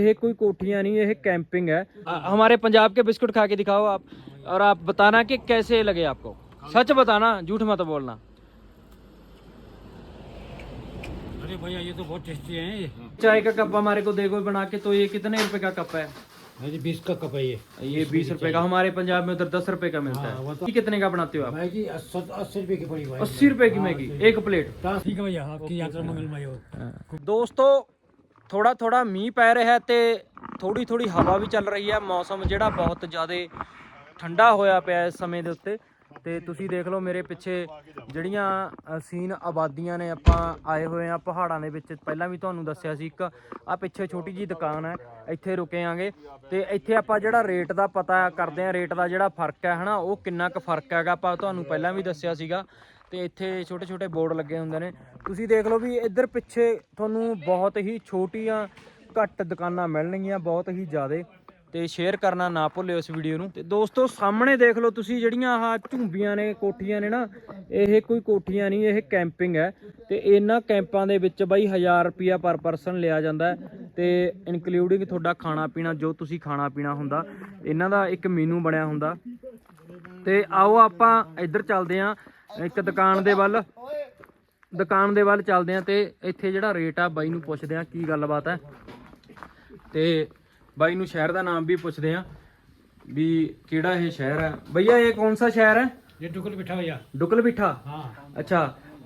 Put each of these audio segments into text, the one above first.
ये कोई कोठियाँ नहीं है कैंपिंग है। आ, हमारे पंजाब के बिस्कुट खा के दिखाओ आप और आप बताना कि कैसे लगे आपको। सच बताना झूठ मत बोलना। अरे भैया ये तो बहुत टेस्टी है ये। चाय का कप हमारे को देखो बना के तो ये कितने रुपए का कप है? जी बीस का कप है ये। ये बीस रुपए का हमारे पंजाब में उधर दस रुपए का मिलता है। हाँ, तो ये कितने का बनाते हो आप? मैगी अस्सी रुपए की पड़ी अस्सी रुपए की हाँ, मैगी एक प्लेट। ठीक है भैया आपकी यात्रा मंगलमय हो। हाँ। दोस्तों ਥੋੜਾ ਥੋੜਾ ਮੀਂਹ ਪੈ ਰਿਹਾ ਹੈ ਤੇ ਥੋੜੀ ਥੋੜੀ ਹਵਾ ਵੀ ਚੱਲ ਰਹੀ ਹੈ ਮੌਸਮ ਜਿਹੜਾ ਬਹੁਤ ਜ਼ਿਆਦਾ ਠੰਡਾ ਹੋਇਆ ਪਿਆ ਇਸ ਸਮੇਂ ਦੇ ਉੱਤੇ। ਤੇ ਤੁਸੀਂ ਦੇਖ ਲਓ ਮੇਰੇ ਪਿੱਛੇ ਜਿਹੜੀਆਂ ਸੀਨ ਆਬਾਦੀਆਂ ਨੇ ਆਪਾਂ ਆਏ ਹੋਏ ਆ ਪਹਾੜਾਂ ਦੇ ਵਿੱਚ। ਪਹਿਲਾਂ ਵੀ ਤੁਹਾਨੂੰ ਦੱਸਿਆ ਸੀ ਇੱਕ ਆ ਪਿੱਛੇ ਛੋਟੀ ਜੀ ਦੁਕਾਨ ਹੈ, ਇੱਥੇ ਰੁਕੇ ਆਂਗੇ। ਤੇ ਇੱਥੇ ਆਪਾਂ ਜਿਹੜਾ ਰੇਟ ਦਾ ਪਤਾ ਕਰਦੇ ਆ, ਰੇਟ ਦਾ ਜਿਹੜਾ ਫ਼ਰਕ ਹੈ ਹਨਾ, ਉਹ ਕਿੰਨਾ ਕੁ ਫ਼ਰਕ ਹੈਗਾ। ਆਪਾਂ ਤੁਹਾਨੂੰ ਪਹਿਲਾਂ ਵੀ ਦੱਸਿਆ ਸੀਗਾ ਤੇ ਇੱਥੇ ਛੋਟੇ ਛੋਟੇ ਬੋਰਡ ਲੱਗੇ ਹੁੰਦੇ ਨੇ। ਤੁਸੀਂ ਦੇਖ ਲਓ ਵੀ ਇੱਧਰ ਪਿੱਛੇ ਤੁਹਾਨੂੰ ਬਹੁਤ ਹੀ ਛੋਟੀਆਂ ਘੱਟ ਦੁਕਾਨਾਂ ਮਿਲਣਗੀਆਂ, ਬਹੁਤ ਹੀ ਜ਼ਿਆਦੇ। ਤੇ ਸ਼ੇਅਰ ਕਰਨਾ ਨਾ ਭੁੱਲਿਓ ਇਸ ਵੀਡੀਓ ਨੂੰ। ਤੇ ਦੋਸਤੋ, ਸਾਹਮਣੇ ਦੇਖ ਲਓ ਤੁਸੀਂ ਜਿਹੜੀਆਂ ਆਹ ਝੁੰਬੀਆਂ ਨੇ, ਕੋਠੀਆਂ ਨੇ ਨਾ, ਇਹ ਕੋਈ ਕੋਠੀਆਂ ਨਹੀਂ, ਇਹ ਕੈਂਪਿੰਗ ਹੈ। ਤੇ ਇਹਨਾਂ ਕੈਂਪਾਂ ਦੇ ਵਿੱਚ ਬਾਈ 1000 ਰੁਪਿਆ ਪਰ ਪਰਸਨ ਲਿਆ ਜਾਂਦਾ ਹੈ। ਤੇ ਇਨਕਲੂਡਿੰਗ ਤੁਹਾਡਾ ਖਾਣਾ ਪੀਣਾ ਜੋ ਤੁਸੀਂ ਖਾਣਾ ਪੀਣਾ ਹੁੰਦਾ, ਇਹਨਾਂ ਦਾ ਇੱਕ ਮੀਨੂ ਬਣਿਆ ਹੁੰਦਾ। ਤੇ ਆਓ ਆਪਾਂ ਇੱਧਰ ਚੱਲਦੇ ਆਂ ਇੱਕ ਦੁਕਾਨ ਦੇ ਵੱਲ ਦੁਕਾਨ ਦੇ ਵੱਲ ਚੱਲਦੇ ਆ ਤੇ ਇੱਥੇ ਜਿਹੜਾ ਰੇਟ ਆ ਬਾਈ ਨੂੰ ਪੁੱਛਦੇ ਆ ਕੀ ਗੱਲਬਾਤ ਹੈ ਤੇ ਬਾਈ ਨੂੰ ਸ਼ਹਿਰ ਦਾ ਨਾਮ ਵੀ ਪੁੱਛਦੇ ਆ ਵੀ ਕਿਹੜਾ ਇਹ ਸ਼ਹਿਰ ਹੈ ਭਈਆ ਇਹ ਕੌਣ ਸਾ ਸ਼ਹਿਰ ਹੈ ये डुकल बिठा भैया डुकल बिठा हाँ अच्छा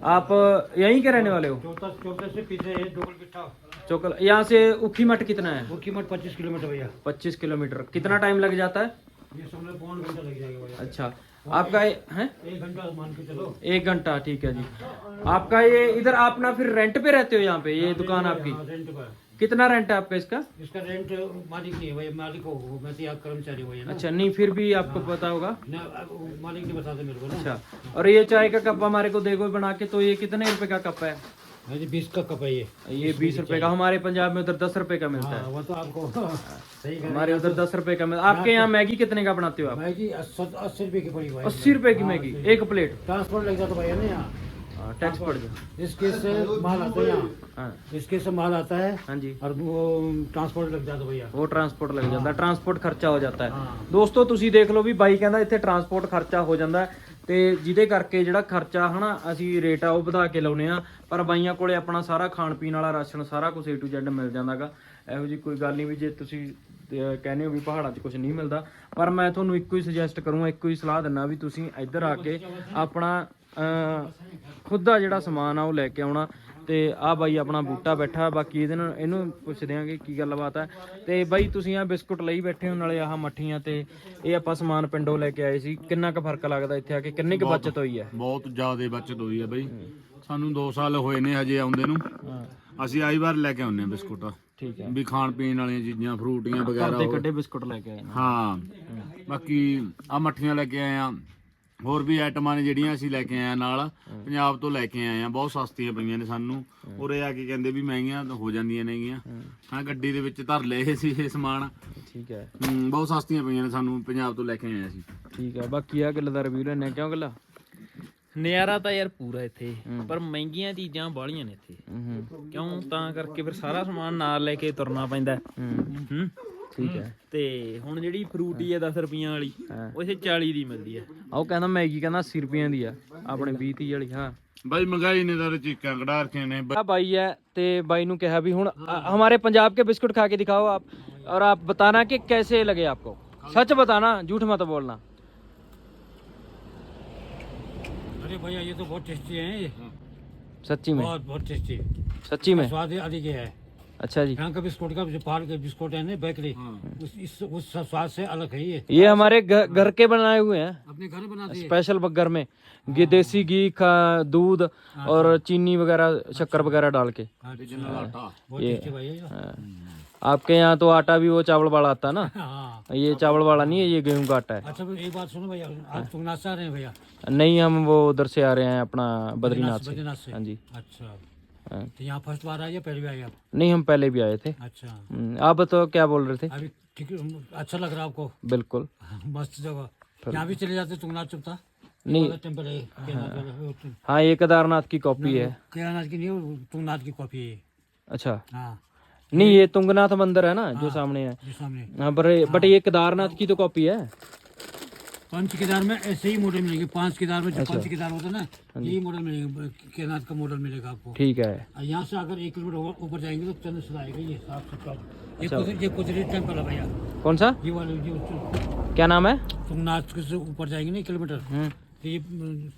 आप यहीं के रहने वाले हो चौथा चौथे से पीछे है डुकल बिठा चौकल यहाँ से उखी मठ कितना है उखी मठ पच्चीस किलोमीटर भैया पच्चीस किलोमीटर कितना टाइम लग जाता है ये समझ पौन घंटा लग जाएगा अच्छा आपका ये है? एक घंटा मान के चलो एक घंटा ठीक है जी। आपका ये इधर आप ना फिर रेंट पे रहते हो यहाँ पे ये दुकान आपकी? हाँ, रेंट पर। कितना रेंट है आपका इसका? इसका रेंट मालिक नहीं है मालिक हो मैं तो कर्मचारी ना। अच्छा नहीं फिर भी आपको पता होगा? मालिक ने बता दे मेरे को ना। अच्छा और ये चाय का कप हमारे को देखो बना के तो ये कितने रुपए का कप है? भाई जी बीस का कप है ये ये बीस रुपए का हमारे पंजाब में उधर दस रुपए का मिलता हाँ है वो तो आपको सही कह हमारे उधर दस रुपए का मिलता आपके यहाँ मैगी कितने का बनाते हो आप मैगी अस्सी अस्सी रुपए की पड़ी भाई अस्सी रुपए की मैगी एक प्लेट ट्रांसपोर्ट लग जाता भैया ना यहाँ हाँ, टैक्स पड़ जाए इसके से माल आता है यहाँ हाँ इसके से माल आता है हाँ जी और वो ट्रांसपोर्ट लग जाता भैया ਉਹ ਟਰਾਂਸਪੋਰਟ ਲੱਗ ਜਾਂਦਾ ਟਰਾਂਸਪੋਰਟ ਖਰਚਾ ਹੋ ਜਾਂਦਾ ਹੈ ਹਾਂ। ਦੋਸਤੋ ਤੁਸੀਂ ਦੇਖ ਲਓ ਵੀ ਬਾਈ ਕਹਿੰਦਾ ਇੱਥੇ ਟਰਾਂਸਪੋਰਟ ਖਰਚਾ ਹੋ ਜਾਂਦਾ ਹੈ ਤੇ ਜਿਹਦੇ ਕਰਕੇ ਜਿਹੜਾ ਖਰਚਾ ਹਨਾ, ਅਸੀਂ ਰੇਟ ਆ ਉਹ ਵਧਾ ਕੇ ਲਾਉਨੇ ਆ ਪਰ ਬਾਈਆਂ ਕੋਲੇ ਆਪਣਾ ਸਾਰਾ ਖਾਣ ਪੀਣ ਵਾਲਾ ਰਾਸ਼ਨ ਸਾਰਾ ਕੁਝ A to Z ਮਿਲ ਜਾਂਦਾਗਾ। ਇਹੋ ਜੀ ਕੋਈ ਗੱਲ ਨਹੀਂ ਵੀ ਜੇ ਤੁਸੀਂ ਕਹਿੰਦੇ ਹੋ ਵੀ ਪਹਾੜਾਂ 'ਚ ਕੁਝ ਨਹੀਂ ਮਿਲਦਾ, ਪਰ ਮੈਂ ਤੁਹਾਨੂੰ ਇੱਕੋ ਹੀ ਸੁਜੈਸਟ ਕਰੂੰਗਾ, ਇੱਕੋ ਹੀ ਸਲਾਹ ਦਿੰਨਾ ਵੀ ਤੁਸੀਂ ਇੱਧਰ ਆ ਕੇ ਆਪਣਾ ਖੁਦ ਦਾ ਜਿਹੜਾ ਸਮਾਨ ਆ ਉਹ ਲੈ ਕੇ ਆਉਣਾ। ਤੇ ਆ ਬਾਈ ਆਪਣਾ ਬੂਟਾ ਬੈਠਾ ਬਾਕੀ ਇਹਦੇ ਨਾਲ ਇਹਨੂੰ ਪੁੱਛਦੇ ਆਂਗੇ ਕੀ ਗੱਲਬਾਤ ਹੈ ਤੇ ਬਾਈ ਤੁਸੀਂ ਆ ਬਿਸਕੁਟ ਲਈ ਬੈਠੇ ਹੋ ਨਾਲੇ ਆਹ ਮੱਠੀਆਂ ਤੇ ਇਹ ਆਪਾਂ ਸਮਾਨ ਪਿੰਡੋਂ ਲੈ ਕੇ ਆਏ ਸੀ। ਕਿੰਨਾ ਕੁ ਫ਼ਰਕ ਲੱਗਦਾ ਇੱਥੇ ਆ ਕੇ? ਕਿੰਨੀ ਕੁ ਬਚਤ ਹੋਈ ਹੈ? ਬਹੁਤ ਜ਼ਿਆਦਾ ਬਚਤ ਹੋਈ ਹੈ ਬਈ। ਸਾਨੂੰ 2 ਸਾਲ ਹੋਏ ਨੇ ਹਜੇ ਆਉਂਦੇ ਨੂੰ। ਅਸੀਂ ਆਈ ਵਾਰ ਲੈ ਕੇ ਆਉਂਦੇ ਹਾਂ ਬਿਸਕੁਟ। ਠੀਕ ਹੈ। ਵੀ ਖਾਣ ਪੀਣ ਵਾਲੀਆਂ ਚੀਜ਼ਾਂ ਫਰੂਟੀਆਂ ਵਗੈਰਾ ਘਰ ਦੇ ਹੋਰ। ਕੱਢੇ ਬਿਸਕੁਟ ਲੈ ਕੇ ਆਏ ਹਾਂ। ਬਾਕੀ ਆ ਮੱਠੀਆਂ ਲੈ ਕੇ ਆਏ ਆ ਹੋਰ ਵੀ ਆਈਟਮਾਂ ਨੇ ਜਿਹੜੀਆਂ ਅਸੀਂ ਲੈ ਕੇ ਆਏ ਆ ਨਾਲ ਪੰਜਾਬ ਤੋਂ ਲੈ ਕੇ ਆਏ ਆ ਬਹੁਤ ਸਸਤੀਆਂ ਪਈਆਂ ਨੇ ਸਾਨੂੰ। ਉਰੇ ਆ ਕੇ ਕਹਿੰਦੇ ਵੀ ਮਹਿੰਗੀਆਂ ਤਾਂ ਹੋ ਜਾਂਦੀਆਂ ਨੇਗੀਆਂ। ਹਾਂ ਗੱਡੀ ਦੇ ਵਿੱਚ ਧਰ ਲਏ ਸੀ ਇਹ ਸਮਾਨ। ਠੀਕ ਹੈ। ਬਹੁਤ ਸਸਤੀਆਂ ਪਈਆਂ ਨੇ ਸਾਨੂੰ ਪੰਜਾਬ ਤੋਂ ਲੈ ਕੇ ਆਏ ਆ ਅਸੀਂ। ਠੀਕ ਹੈ ਬਾਕੀ ਆ ਗੱਲ ਦਾ ਰਿਵਿਊ ਲੈਣੇ ਕਿਉਂ ਗੱਲਾਂ? ਨਜ਼ਾਰਾ ਤਾਂ ਯਾਰ ਪੂਰਾ ਇੱਥੇ। ਪਰ ਮਹਿੰਗੀਆਂ ਚੀਜ਼ਾਂ ਬਾਹਲੀਆਂ ਨੇ ਇੱਥੇ। ਕਿਉਂ? ਤਾਂ ਕਰਕੇ ਫਿਰ ਸਾਰਾ ਸਮਾਨ ਨਾਲ ਲੈ ਕੇ ਤੁਰਨਾ ਪੈਂਦਾ। ਹੂੰ। ਹੂੰ। ਠੀਕ ਹੈ ਤੇ ਹੁਣ ਜਿਹੜੀ ਫਰੂਟੀ ਹੈ 10 ਰੁਪਈਆਂ ਵਾਲੀ ਹਾਂ। ਉਹ ਇੱਥੇ 40 ਦੀ ਮਿਲਦੀ ਹੈ ਆਹ ਉਹ ਕਹਿੰਦਾ ਮੈਗੀ ਕਹਿੰਦਾ 80 ਰੁਪਈਆਂ ਦੀ ਆ ਆਪਣੇ 20 30 ਵਾਲੀ ਹਾਂ ਬਾਈ ਮਹਿੰਗਾਈ ਨੇ ਤਾਂ ਚੀਕਾਂ ਕਢਾ ਰੱਖੀਆਂ ਨੇ ਆ ਬਾਈ ਹੈ ਤੇ ਬਾਈ ਨੂੰ ਕਿਹਾ ਵੀ ਹੁਣ ਅ- हमारे पंजाब के बिस्कुट खा के दिखाओ आप और आप बताना कि कैसे लगे आपको सच बताना झूठ मत बोलना अरे भैया ये तो बहुत टेस्टी है ये सच्ची में बहुत बहुत टेस्टी सच्ची में स्वाद अधिक है अच्छा जी। यहाँ का बिस्कुट का जो पहाड़ के बिस्कुट है ना बेकरी उस इस उस स्वाद से अलग है ये। ये हमारे घर के बनाए हुए हैं। अपने घर बनाते स्पेशल बग्गर में। घी देसी घी खा- दूध और चीनी वगैरह शक्कर वगैरह डाल के। अच्छा, भैया ये। हाँ। आपके यहाँ तो आटा भी वो चावल वाला आता है ना? हाँ। ये चावल वाला नहीं है ये गेहूँ का आटा है। अच्छा एक बात सुनो भैया आज तुम नाश्ता आ रहे हैं भैया? है नहीं हम वो उधर से आ रहे हैं अपना बद्रीनाथ से हाँ जी। अच्छा। हाँ। तो यहाँ फ़र्स्ट बार आए पहली बार आए आप? नहीं हम पहले भी आए थे। अच्छा। हम्म, आप बताओ क्या बोल रहे थे? अभी ठीक अच्छा लग रहा है आपको? बिल्कुल। मस्त जगह। यहाँ भी चले जाते तुंगनाथ चुपता नहीं। है केदारनाथ हाँ ये केदारनाथ की कॉपी है। केदारनाथ की नहीं तुंगनाथ की कॉपी है अच्छा। हाँ। नहीं ये तुंगनाथ मंदिर है ना जो सामने है। जो सामने हाँ। पर बट ये केदारनाथ की तो कॉपी है। पंच केदार में ऐसे ही मॉडल मिलेंगे। पाँच केदार में जो अच्छा। पंच केदार होता है ना यही मॉडल मिलेगा। केदारनाथ का मॉडल मिलेगा आपको। ठीक है। यहाँ से अगर एक किलोमीटर ऊपर- जाएँगे तो चंद्रशिला आएगा ये साफ़ सुथरा। ये अच्छा। कुछ ये कुछ टेंपल है भैया। कौन सा? ये वाले जो क्या नाम है? तुंगनाथ से ऊपर जाएँगे ना किलोमीटर। हम्म। तो ये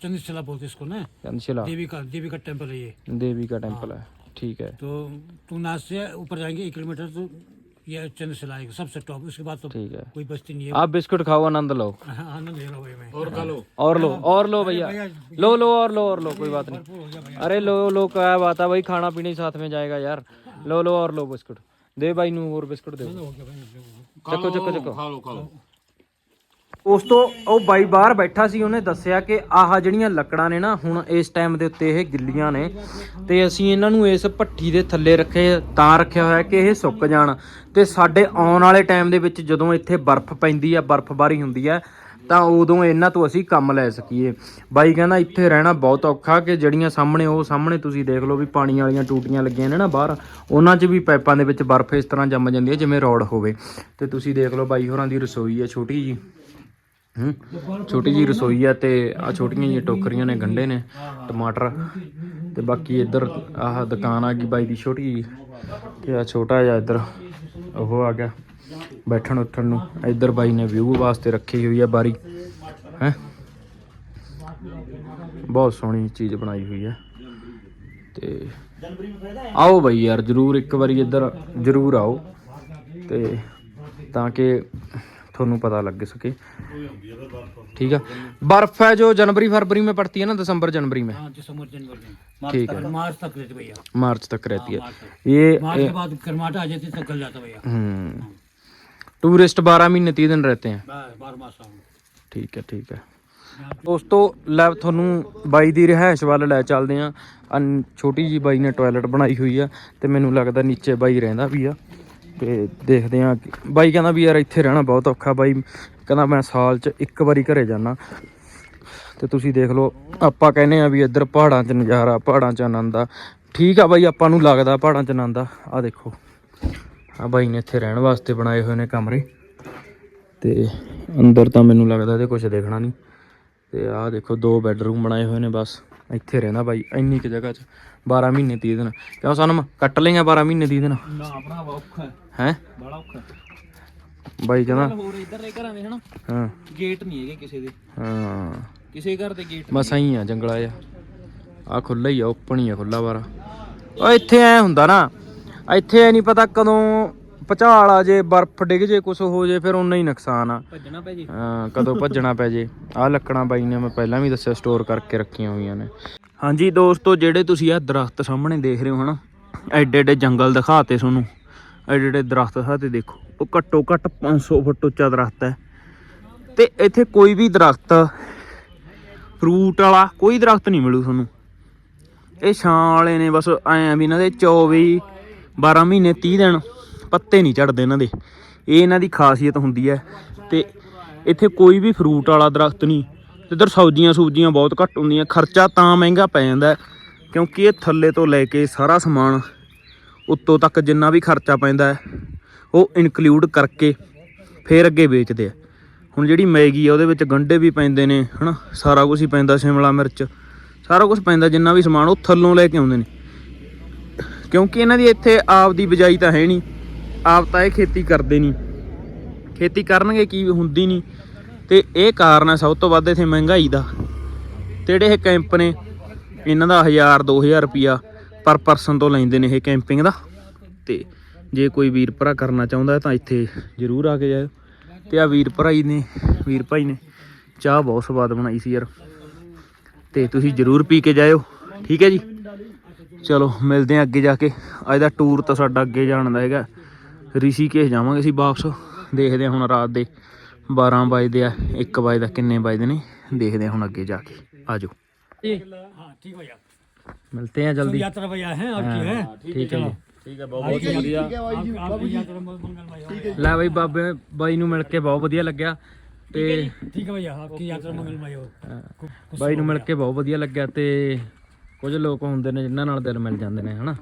चंद्रशिला बोलते हैं इसको ना। चंदशिला देवी का देवी का टेंपल है ये। देवी का टेंपल है। ठीक है। तो तुंगनाथ से ऊपर जाएँगे एक किलोमीटर तो ये चंद सिलाएगा सबसे टॉप उसके बाद तो ठीक है कोई बस्ती नहीं है आप बिस्कुट खाओ आनंद लो हाँ, आनंद ले लो भाई मैं और खा लो और लो और लो भैया लो लो और लो और लो कोई बात नहीं अरे लो लो क्या बात है भाई खाना पीने साथ में जाएगा यार लो लो और लो बिस्कुट दे भाई नू और बिस्कुट दे चको चको चको खा लो खा लो ਉਸ ਤੋਂ ਉਹ ਬਾਈ ਬਾਹਰ ਬੈਠਾ ਸੀ, ਉਹਨੇ ਦੱਸਿਆ ਕਿ ਆਹ ਜਿਹੜੀਆਂ ਲੱਕੜਾਂ ਨੇ ਨਾ, ਹੁਣ ਇਸ ਟਾਈਮ ਦੇ ਉੱਤੇ ਇਹ ਗਿੱਲੀਆਂ ਨੇ ਤੇ ਅਸੀਂ ਇਹਨਾਂ ਨੂੰ ਇਸ ਭੱਠੀ ਦੇ ਥੱਲੇ ਰੱਖੇ, ਤਾਂ ਰੱਖਿਆ ਹੋਇਆ ਕਿ ਇਹ ਸੁੱਕ ਜਾਣ। ਤੇ ਸਾਡੇ ਆਉਣ ਵਾਲੇ ਟਾਈਮ ਦੇ ਵਿੱਚ ਜਦੋਂ ਇੱਥੇ ਬਰਫ਼ ਪੈਂਦੀ ਆ ਬਰਫ਼ਬਾਰੀ ਹੁੰਦੀ ਆ, ਤਾਂ ਉਦੋਂ ਇਹਨਾਂ ਤੋਂ ਅਸੀਂ ਕੰਮ ਲੈ ਸਕੀਏ। ਬਾਈ ਕਹਿੰਦਾ, ਇੱਥੇ ਰਹਿਣਾ ਬਹੁਤ ਔਖਾ ਕਿ ਜਿਹੜੀਆਂ ਸਾਹਮਣੇ, ਉਹ ਸਾਹਮਣੇ ਤੁਸੀਂ ਦੇਖ ਲਓ ਵੀ ਪਾਣੀ ਵਾਲੀਆਂ ਟੂਟੀਆਂ ਲੱਗੀਆਂ ਨੇ ਨਾ ਬਾਹਰ, ਉਹਨਾਂ 'ਚ ਵੀ ਪਾਈਪਾਂ ਦੇ ਵਿੱਚ ਬਰਫ਼ ਇਸ ਤਰ੍ਹਾਂ ਜੰਮ ਜਾਂਦੀ ਹੈ ਜਿਵੇਂ ਰੋਡ ਹੋਵੇ। ਤੇ ਤੁਸੀਂ ਦੇਖ ਲਓ ਬਾਈ ਹੋਰਾਂ ਦੀ ਰਸੋਈ ਹੈ ਛੋਟੀ ਜੀ। ਹੂੰ? ਛੋਟੀ ਜੀ ਰਸੋਈ ਆ ਤੇ ਆ ਛੋਟੀਆਂ ਜਿਹੀਆਂ ਟੋਕਰੀਆਂ ਨੇ ਗੰਡੇ ਨੇ, ਟਮਾਟਰ। ਤੇ ਬਾਕੀ ਇੱਧਰ ਆਹ ਦੁਕਾਨ ਆ ਗਈ ਬਾਈ ਦੀ ਛੋਟੀ ਜੀ ਤੇ ਆ ਛੋਟਾ ਜਿਹਾ ਇੱਧਰ ਉਹ ਆ ਗਿਆ ਬੈਠਣ ਉੱਠਣ ਨੂੰ। ਇੱਧਰ ਬਾਈ ਨੇ ਵਿਊ ਵਾਸਤੇ ਰੱਖੀ ਹੋਈ ਆ ਬਾਰੀ। ਹੈ? ਬਹੁਤ ਸੋਹਣੀ ਚੀਜ਼ ਬਣਾਈ ਹੋਈ ਹੈ ਤੇ ਆਓ ਬਾਈ ਯਾਰ, ਜਰੂਰ ਇੱਕ ਵਾਰੀ ਇੱਧਰ ਜਰੂਰ ਆਓ। ਤੇ ਤਾਂ ਕਿ ਤੁਹਾਨੂੰ पता लग सके ठीक है बर्फ है जो जनवरी फरवरी में पड़ती है ना दिसंबर जनवरी में हाँ दिसंबर जनवरी में ठीक है मार्च तक रहते भैया मार्च तक रहती है मार्च तक ये मार्च के बाद कर्माटा आ जाती तब गल जाता भैया हम्म टूरिस्ट बारह महीने तीस दिन रहते हैं बा- बारह मास आऊँ ਠੀਕ ਹੈ ਠੀਕ ਹੈ ਦੋਸਤੋ ਲੈ ਤੁਹਾਨੂੰ ਬਾਈ ਦੀ ਰਿਹਾਇਸ਼ ਵੱਲ ਲੈ ਚੱਲਦੇ ਆ ਛੋਟੀ ਜੀ ਬਾਈ ਨੇ ਟਾਇਲਟ ਬਣਾਈ ਹੋਈ ਆ ਤੇ ਮੈਨੂੰ ਲੱਗਦਾ ਨੀਚੇ ਬਾਈ ਰਹਿੰਦਾ ਵੀ ਆ ਤੇ ਦੇਖਦੇ ਆ ਬਾਈ ਕਹਿੰਦਾ ਵੀ ਯਾਰ ਇੱਥੇ ਰਹਿਣਾ ਬਹੁਤ ਔਖਾ। ਬਾਈ ਕਹਿੰਦਾ ਮੈਂ ਸਾਲ 'ਚ ਇੱਕ ਵਾਰੀ ਘਰੇ ਜਾਣਾ ਤੇ ਤੁਸੀਂ ਦੇਖ ਲਓ, ਆਪਾਂ ਕਹਿੰਦੇ ਆ ਵੀ ਇੱਧਰ ਪਹਾੜਾਂ 'ਚ ਨਜ਼ਾਰਾ, ਪਹਾੜਾਂ 'ਚ ਆਨੰਦ ਆ। ਠੀਕ ਆ ਬਾਈ, ਆਪਾਂ ਨੂੰ ਲੱਗਦਾ ਪਹਾੜਾਂ 'ਚ ਆਨੰਦ ਆ। ਆ ਦੇਖੋ। ਆ ਬਾਈ ਨੇ ਇੱਥੇ ਰਹਿਣ ਵਾਸਤੇ ਬਣਾਏ ਹੋਏ ਨੇ ਕਮਰੇ। ਤੇ ਅੰਦਰ ਤਾਂ ਮੈਨੂੰ ਲੱਗਦਾ ਇਹਦੇ ਕੁਝ ਦੇਖਣਾ ਨਹੀਂ। ਤੇ ਆਹ ਦੇਖੋ, ਦੋ ਬੈੱਡਰੂਮ ਬਣਾਏ ਹੋਏ ਨੇ ਬਸ। ਇੱਥੇ ਰਹਿੰਦਾ ਬਾਈ, ਇੰਨੀ ਕੁ ਜਗ੍ਹਾ 'ਚ। 12 ਮਹੀਨੇ 30 ਦਿਨ। ਕਿਉਂ ਸਾਨੂੰ ਕੱਟ ਲਈਆਂ 12 ਮਹੀਨੇ 30 ਦਿਨ? ਨਾ ਭਰਾਵਾ, ਔਖਾ ਹੈ? ਬੜਾ ਔਖਾ। ਬਾਈ ਕਹਿੰਦਾ ਹੋਰ ਇਧਰ ਦੇ ਘਰਾਂ ਦੇ ਹਨਾ? ਹਾਂ। ਗੇਟ ਨਹੀਂ ਹੈਗੇ ਕਿਸੇ ਦੇ। ਹਾਂ। ਕਿਸੇ ਘਰ ਦੇ ਗੇਟ ਬਸ ਐਂ ਆ ਜੰਗਲਾ ਜਿਹਾ ਆ। ਖੁੱਲਾ ਹੀ ਆ ਓਪਨ ਹੀ ਆ ਖੁੱਲਾ ਬਾਰਾ ਓ ਇੱਥੇ ਐ ਹੁੰਦਾ ਨਾ ਇੱਥੇ ਐ ਨਹੀਂ ਪਤਾ ਕਦੋਂ ਭਚਾਲ ਆ ਜੇ ਬਰਫ਼ ਡਿੱਗ ਜੇ ਕੁਝ ਹੋ ਜੇ ਫਿਰ ਉਨਾ ਹੀ ਨੁਕਸਾਨ ਆ। ਭੱਜਣਾ ਪੈ ਜੇ। ਹਾਂ ਕਦੋਂ ਭੱਜਣਾ ਪੈ ਜੇ। ਆਹ ਲੱਕੜਾਂ ਬਾਈ ਨੇ ਮੈਂ ਪਹਿਲਾਂ ਵੀ ਦੱਸਿਆ ਸਟੋਰ ਕਰਕੇ ਰੱਖੀਆਂ ਹੋਈਆਂ ਨੇ। ਹਾਂਜੀ ਦੋਸਤੋ ਜਿਹੜੇ ਤੁਸੀਂ ਆਹ ਦਰਖਤ ਸਾਹਮਣੇ ਦੇਖ ਰਹੇ ਹੋ ਹਨਾ ਐਡੇ ਐਡੇ ਜੰਗਲ ਦਿਖਾਤੇ ਤੁਹਾਨੂੰ। ਐਡੇ ਐਡੇ ਦਰਖਤ ਦਿਖਾਤੇ ਦੇਖੋ, ਉਹ ਘੱਟੋ ਘੱਟ 500 ਫੁੱਟ ਉੱਚਾ ਦਰਖਤ ਹੈ। ਤੇ ਇੱਥੇ ਕੋਈ ਵੀ ਦਰਖਤ ਫਰੂਟ ਵਾਲਾ ਕੋਈ ਦਰਖਤ ਨਹੀਂ ਮਿਲੂ ਤੁਹਾਨੂੰ। ਇਹ ਛਾਂ ਵਾਲੇ ਨੇ ਬਸ ਐਂ ਵੀ ਇਹਨਾਂ ਦੇ 24 12 ਮਹੀਨੇ 30 ਦਿਨ ਪੱਤੇ ਨਹੀਂ ਝੜਦੇ ਇਹਨਾਂ ਦੇ। ਇਹ ਇਹਨਾਂ ਦੀ ਖਾਸੀਅਤ ਹੁੰਦੀ ਹੈ। ਤੇ ਇੱਥੇ ਕੋਈ ਵੀ ਫਰੂਟ ਵਾਲਾ ਦਰਖਤ ਨਹੀਂ। ਤੇ ਇੱਧਰ ਸਬਜ਼ੀਆਂ ਸੂਬਜ਼ੀਆਂ ਬਹੁਤ ਘੱਟ ਹੁੰਦੀਆਂ। ਖਰਚਾ ਤਾਂ ਮਹਿੰਗਾ ਪੈ ਜਾਂਦਾ ਕਿਉਂਕਿ ਇਹ ਥੱਲੇ ਤੋਂ ਲੈ ਕੇ ਸਾਰਾ ਸਮਾਨ ਉੱਤੋਂ ਤੱਕ ਜਿੰਨਾ ਵੀ ਖਰਚਾ ਪੈਂਦਾ ਉਹ ਇਨਕਲੂਡ ਕਰਕੇ ਫੇਰ ਅੱਗੇ ਵੇਚਦੇ ਆ। ਹੁਣ ਜਿਹੜੀ ਮੈਗੀ ਆ, ਉਹਦੇ ਵਿੱਚ ਗੰਢੇ ਵੀ ਪੈਂਦੇ ਨੇ, ਹਨਾ? ਸਾਰਾ ਕੁਝ ਹੀ ਪੈਂਦਾ, ਸ਼ਿਮਲਾ ਮਿਰਚ। ਸਾਰਾ ਕੁਝ ਪੈਂਦਾ, ਜਿੰਨਾ ਵੀ ਸਮਾਨ ਉਹ ਥੱਲੋਂ ਲੈ ਕੇ ਆਉਂਦੇ ਨੇ। ਕਿਉਂਕਿ ਇਹਨਾਂ ਦੀ ਇੱਥੇ ਆਪ ਦੀ ਬਿਜਾਈ ਤਾਂ ਹੈ ਨਹੀਂ। ਆਪ ਤਾਂ ਇਹ ਖੇਤੀ ਕਰਦੇ ਨਹੀਂ। ਖੇਤੀ ਕਰਨਗੇ ਕੀ ਹੁੰਦੀ ਨਹੀਂ। ਤੇ ਇਹ ਕਾਰਨ ਹੈ ਸਭ ਤੋਂ ਵੱਧ ਇੱਥੇ ਮਹਿੰਗਾਈ ਦਾ। ਤੇ ਜਿਹੜੇ ਇਹ ਕੈਂਪ ਨੇ, ਇਹਨਾਂ ਦਾ 1000 2000 ਰੁਪਿਆ ਪਰ ਪਰਸਨ ਤੋਂ ਲੈਂਦੇ ਨੇ ਇਹ ਕੈਂਪਿੰਗ ਦਾ। ਤੇ ਜੇ ਕੋਈ ਵੀਰ ਭਰਾ ਕਰਨਾ ਚਾਹੁੰਦਾ ਤਾਂ ਇੱਥੇ ਜ਼ਰੂਰ ਆ ਕੇ ਜਾਇਓ। ਤੇ ਆ ਵੀਰ ਭਰਾ ਭਰਾਈ ਨੇ ਵੀਰ ਭਾਈ ਨੇ ਚਾਹ ਬਹੁਤ ਸਵਾਦ ਬਣਾਈ ਸੀ ਯਾਰ। ਤੇ ਤੁਸੀਂ ਜ਼ਰੂਰ ਪੀ ਕੇ ਜਾਇਓ। ਠੀਕ ਹੈ ਜੀ? ਚਲੋ ਮਿਲਦੇ ਆ ਅੱਗੇ ਜਾ ਕੇ। ਅੱਜ ਦਾ ਟੂਰ ਤਾਂ ਸਾਡਾ ਅੱਗੇ ਜਾਣ ਦਾ ਹੈਗਾ। ਰਿਸ਼ੀ ਰਿਸ਼ੀਕੇਸ਼ ਜਾਵਾਂਗੇ ਅਸੀਂ ਵਾਪਸ। ਦੇਖਦੇ ਹੁਣ ਰਾਤ ਦੇ 12 ਵਜੇ ਆ 1 ਵਜੇ ਦਾ ਕਿੰਨੇ ਵਜੇ ਨੇ। ਦੇਖਦੇ ਹੁਣ ਅੱਗੇ ਜਾ ਕੇ। ਆਜੋ। ਠੀਕ ਹਾਂ ਠੀਕ ਹੋ ਜਾ मिलते हैं जल्दी यात्रा भैया है आपकी है ठीक है ਠੀਕ ਹੈ ਬਹੁਤ ਵਧੀਆ। ਲੈ ਬਈ ਬਾਬੇ ਬਾਈ ਨੂੰ ਮਿਲ ਕੇ ਬਹੁਤ ਵਧੀਆ ਲੱਗਿਆ। ਤੇ ਠੀਕ ਹੈ ਭਈਆ ਆਪਕੀ ਯਾਤਰਾ ਮੰਗਲਮਈ ਹੋ। ਬਾਈ ਨੂੰ ਮਿਲ ਕੇ ਬਹੁਤ ਵਧੀਆ ਲੱਗਿਆ ਤੇ ਕੁਝ ਲੋਕ ਹੁੰਦੇ ਨੇ ਜਿਨ੍ਹਾਂ ਨਾਲ ਦਿਲ ਮਿਲ ਜਾਂਦੇ ਨੇ ਹਨਾ?